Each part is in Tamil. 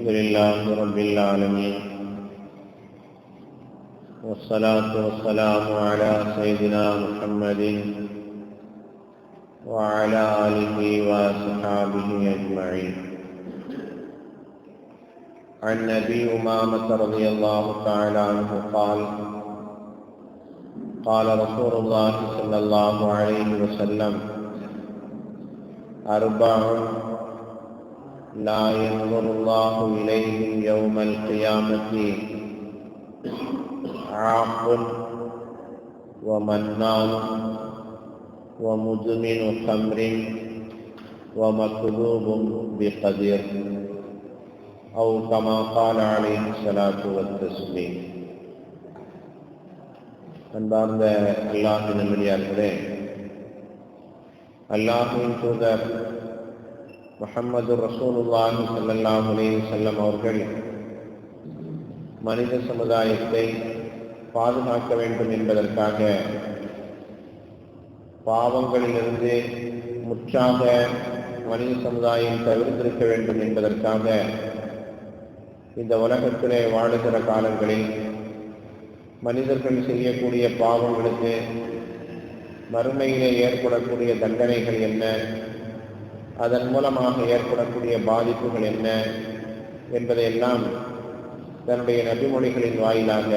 الحمد لله رب العالمين. والصلاة والسلام على سيدنا محمد وعلى آله وصحابه أجمعين. عن أبي أمامة رضي الله تعالى عنه قال قال رسول الله صلى الله عليه وسلم أربع لا ينظر الله إليهم يوم القيامة عاق ومنان ومدمن خمر ومكذوب بقدر أو كما قال عليه الصلاة والتسليم அன்பார்ந்த அல்லாஹின் நல்லடியார்களே அல்லாஹின் தூதர் முகமது ரசூலுல்லாஹி ஸல்லல்லாஹு செல்லம் அவர்கள் மனித சமுதாயத்தை பாதுகாக்க வேண்டும் என்பதற்காக பாவங்களிலிருந்து முற்றாக மனித சமுதாயம் தவிர்த்திருக்க வேண்டும் என்பதற்காக இந்த உலகத்திலே வாழுகிற காலங்களில் மனிதர்கள் செய்யக்கூடிய பாவங்களுக்கு மறுமையிலே ஏற்படக்கூடிய தண்டனைகள் என்ன? அதன் மூலமாக ஏற்படக்கூடிய பாதிப்புகள் என்ன என்பதையெல்லாம் தன்னுடைய நபிமொழிகளின் வாயிலாக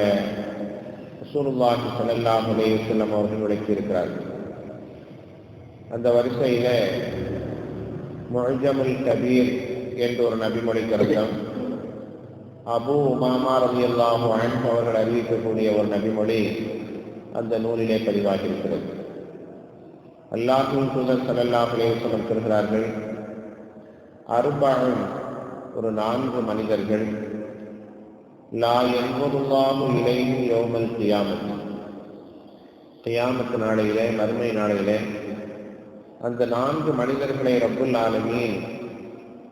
ரசூலுல்லாஹி ஸல்லல்லாஹு அலைஹி வஸல்லம் அவர்கள் விளக்கியிருக்கிறார்கள். அந்த வரிசையில முஅஜமுல் கபீர் என்ற ஒரு நபிமொழி கருத்தம் அபு உமாமா ரலியல்லாஹு அன்ஹு அவர்கள் அறிவிக்கக்கூடிய ஒரு நபிமொழி அந்த நூலிலே பதிவாகி இருக்கிறது அல்லாஹின் தூதர் சலல்லாஹுலே அலைஹி வஸல்லம் ஒரு நான்கு மனிதர்கள் லா என்பதுல்லாஹு இலையும் யோமல் கியாமத். கியாமத்து நாளையிலே மறுமை நாளையிலே அந்த நான்கு மனிதர்களை ரப்புல் ஆலமீன்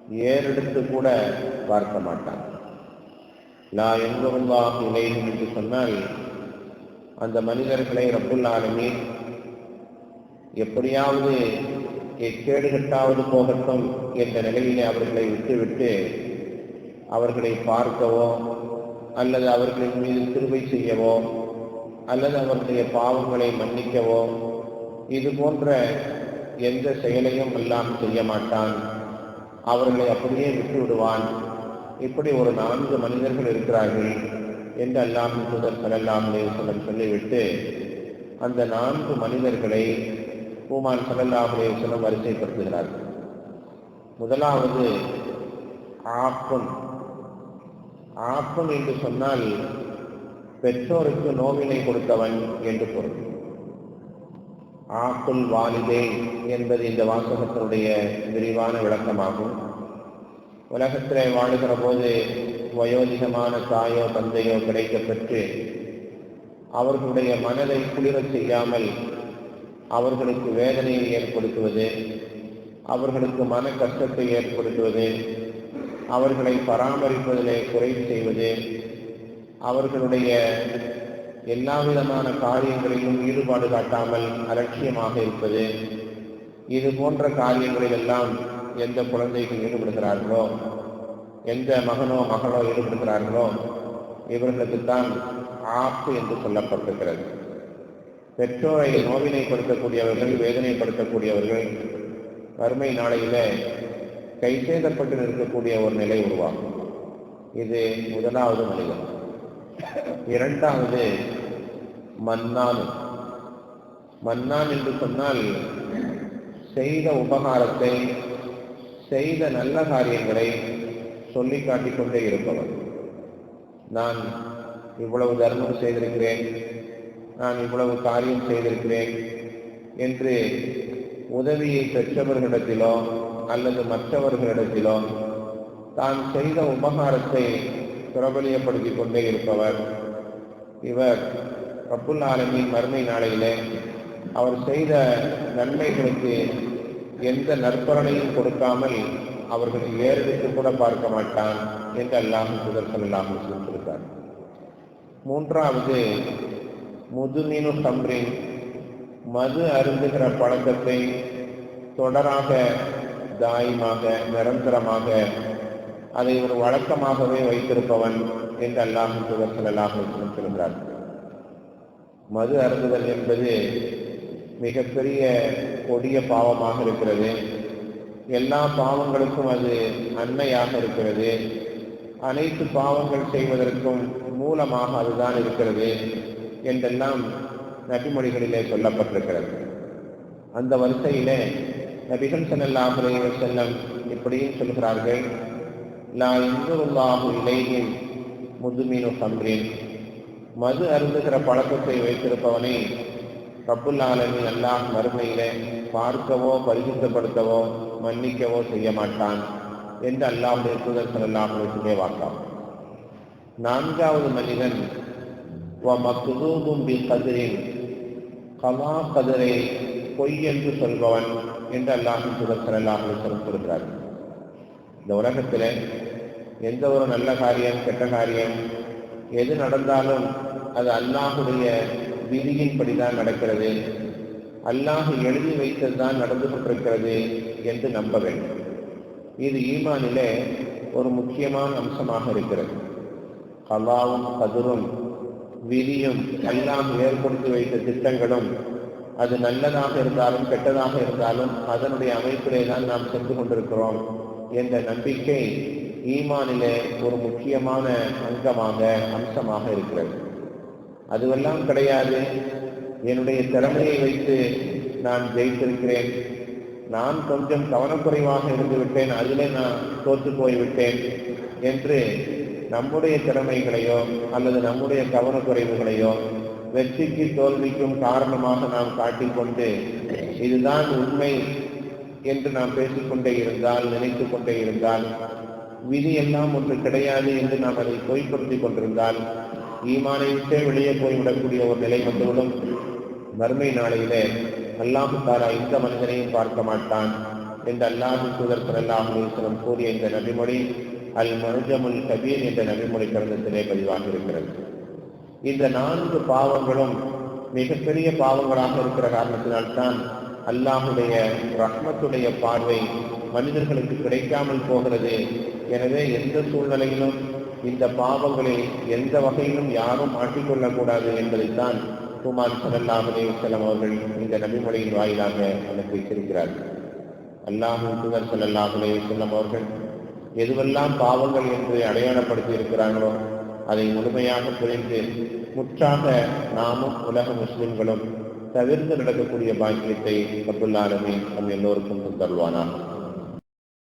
ஏறெடுத்து கூட பார்க்க மாட்டான். லா என்பதுல்லாஹு இலையும் என்று சொன்னால் அந்த மனிதர்களை ரப்புல் ஆலமீன் எப்படியாவது கேடு கட்டாவது போகட்டும் என்ற நிலையிலே அவர்களை விட்டுவிட்டு அவர்களை பார்க்கவோ அல்லது அவர்களின் மீது திருவை செய்யவோ அல்லது அவர்களுடைய பாவங்களை மன்னிக்கவோ இது போன்ற எந்த செயலையும் எல்லாம் செய்ய மாட்டான். அவர்களை அப்படியே விட்டு விடுவான் இப்படி ஒரு நான்கு மனிதர்கள் இருக்கிறார்கள் என்று அல்லாம் தூதர் சொல்லிவிட்டு அந்த நான்கு மனிதர்களை பூமான் சலல்லாஹுலே சொல்லம் வரிசைப்படுத்துகிறார்கள் முதலாவது ஆப்பன் ஆப்பன் என்று சொன்னால் பெற்றோருக்கு நோவினை கொடுத்தவன் என்று பொருள். ஆக்குல் வாலிதே என்பது இந்த வாசகத்தினுடைய விரிவான விளக்கமாகும். உலகத்திலே வாழுகிற போது வயோதிகமான தாயோ தந்தையோ கிடைக்கப்பெற்று அவர்களுடைய மனதை குளிரச் செய்யாமல் அவர்களுக்கு வேதனையை ஏற்படுத்துவது அவர்களுக்கு மன கஷ்டத்தை ஏற்படுத்துவது அவர்களை பராமரிப்பதிலே குறைவு செய்வது அவர்களுடைய எல்லா விதமான காரியங்களிலும் ஈடுபாடு காட்டாமல் அலட்சியமாக இருப்பது இது போன்ற காரியங்களில் எல்லாம் எந்த குழந்தைகள் ஈடுபடுகிறார்களோ எந்த மகனோ மகளோ ஈடுபடுகிறார்களோ இவர்களுக்குத்தான் ஆப்பு என்று சொல்லப்பட்டிருக்கிறது. பெற்றோரை நோவினைப்படுத்தக்கூடியவர்கள் வேதனைப்படுத்தக்கூடியவர்கள் வறுமை நாளையில கை சேதப்பட்டு நிற்கக்கூடிய ஒரு நிலை உருவாகும். இது முதலாவது மனிதன் இரண்டாவது மன்னான். மன்னான் என்று சொன்னால் செய்த உபகாரத்தை செய்த நல்ல காரியங்களை சொல்லி காட்டிக்கொண்டே இருப்பவர். நான் இவ்வளவு தர்மம் செய்திருக்கிறேன். நான் இவ்வளவு காரியம் செய்திருக்கிறேன் என்று உதவியை பெற்றவர்களிடத்திலோ அல்லது மற்றவர்களிடத்திலோ தான் செய்த உபகாரத்தை பிரபலியப்படுத்திக் கொண்டே இருப்பவர். இவர் ரப்புல் ஆலமின் மறுமை நாளையிலே அவர் செய்த நன்மைகளுக்கு எந்த நற்பலனையும் கொடுக்காமல் அவர்கள் ஏறெடுத்து கூட பார்க்க மாட்டான் என்று அல்லாமல் புதர் இல்லாமல் சொல்லியிருக்கார். மூன்றாவது முதுமீனு சம்ரின் மது அருந்துகிற பழக்கத்தை தொடராக தாயமாக நிரந்தரமாக அதை ஒரு வழக்கமாகவே வைத்திருப்பவன் என்று அல்லாஹ் தூதர் சொல்கிறார். மது அருந்துதல் என்பது மிகப்பெரிய கொடிய பாவமாக இருக்கிறது. எல்லா பாவங்களுக்கும் அது அன்னையாக இருக்கிறது. அனைத்து பாவங்கள் செய்வதற்கும் மூலமாக அதுதான் இருக்கிறது. என்றெல்லாம் நபிமொழிகளிலே சொல்லப்பட்டிருக்கிறது. அந்த வரிசையிலே நபிகள் ஸல்லல்லாஹு செல்லம் இப்படியும் சொல்கிறார்கள் லா இந்துல்லாஹு இலைஹிம் முதுமீனு சம்ரின் மது அருந்துகிற பழக்கத்தை வைத்திருப்பவனை ரப்புல் ஆலமின் அல்லாஹ் மறுமையிலே பார்க்கவோ பரிசுத்தப்படுத்தவோ மன்னிக்கவோ செய்ய மாட்டான் என்று அல்லாஹுடைய தூதர் ஸல்லல்லாஹு அலைஹி வஸல்லம் வாக்காம் நான்காவது மனிதன் வ மக்தூபும் பி கதிரின் கலா கதிரை பொய் என்று சொல்பவன் என்று அல்லாஹும் தூதர் ஸல்லல்லாஹு சொல்கிறார் இந்த உலகத்தில் எந்த ஒரு நல்ல காரியம் கெட்ட காரியம் எது நடந்தாலும் அது அல்லாஹுடைய விதியின்படிதான் நடக்கிறது. அல்லாஹ் எழுதி வைத்தது தான் நடந்து கொண்டிருக்கிறது என்று நம்ப வேண்டும். இது ஈமானிலே ஒரு முக்கியமான அம்சமாக இருக்கிறது. கலாவும் கதிரும் விதியும் எல்லாம் ஏற்படுத்தி வைத்த திட்டங்களும் அது நல்லதாக இருந்தாலும் கெட்டதாக இருந்தாலும் அதனுடைய அமைப்பிலே தான் நாம் சென்று கொண்டிருக்கிறோம் என்ற நம்பிக்கை ஈமானிலே ஒரு முக்கியமான அங்கமாக அம்சமாக இருக்கிறது. அதுவெல்லாம் கிடையாது. என்னுடைய திறமையை வைத்து நான் ஜெயித்திருக்கிறேன். நான் கொஞ்சம் கவனக்குறைவாக இருந்து விட்டேன் அதிலே நான் தோற்று போய்விட்டேன் என்று நம்முடைய திறமைகளையோ அல்லது நம்முடைய கவனக்குறைவுகளையோ வெற்றிக்கு தோல்விக்கும் காரணமாக நாம் காட்டிக்கொண்டு இதுதான் உண்மை என்று நாம் பேசிக்கொண்டே இருந்தால் நினைத்து கொண்டே இருந்தால் விதி எல்லாம் ஒன்று கிடையாது என்று நாம் அதை பொய்ப்படுத்திக் கொண்டிருந்தால் ஈமானை விட்டே வெளியே போய்விடக்கூடிய ஒரு நிலை வந்துவிடும். மறுமை நாளையிலே அல்லாஹு தாரா இந்த மனிதனையும் பார்க்க மாட்டான். என்று அல்லாஹு தூதர் சல்லாஹுலம் கூறிய இந்த நபிமொழி அல் மனுஜமுல் கபீர் என்ற நபிமொழி கிரந்தத்திலே பதிவாக இருக்கிறது இந்த நான்கு பாவங்களும் மிகப்பெரிய பாவங்களாக இருக்கிற காரணத்தினால்தான் அல்லாஹுடைய ரஹ்மத்துடைய பார்வை மனிதர்களுக்கு கிடைக்காமல் போகிறது. எனவே எந்த சூழ்நிலையிலும் இந்த பாவங்களை எந்த வகையிலும் யாரும் மாட்டிக்கொள்ளக்கூடாது என்பதைத்தான் குமார் சல்லாஹ் அலையுசலம் அவர்கள் இந்த நபிமொழியின் வாயிலாக எனக்கு வைத்திருக்கிறார்கள். அல்லாஹூ தூதர் சல்லாஹ் அலையுசல்லம் அவர்கள் எதுவெல்லாம் பாவங்கள் என்று அடையாளப்படுத்தி இருக்கிறார்களோ அதை முழுமையாக புரிந்து முற்றாக நாமும் உலக முஸ்லிம்களும் தவிர்த்து நடக்கக்கூடிய பாக்கியத்தை அப்துல்லாலுமே நம் எல்லோருக்கும் தருவானாக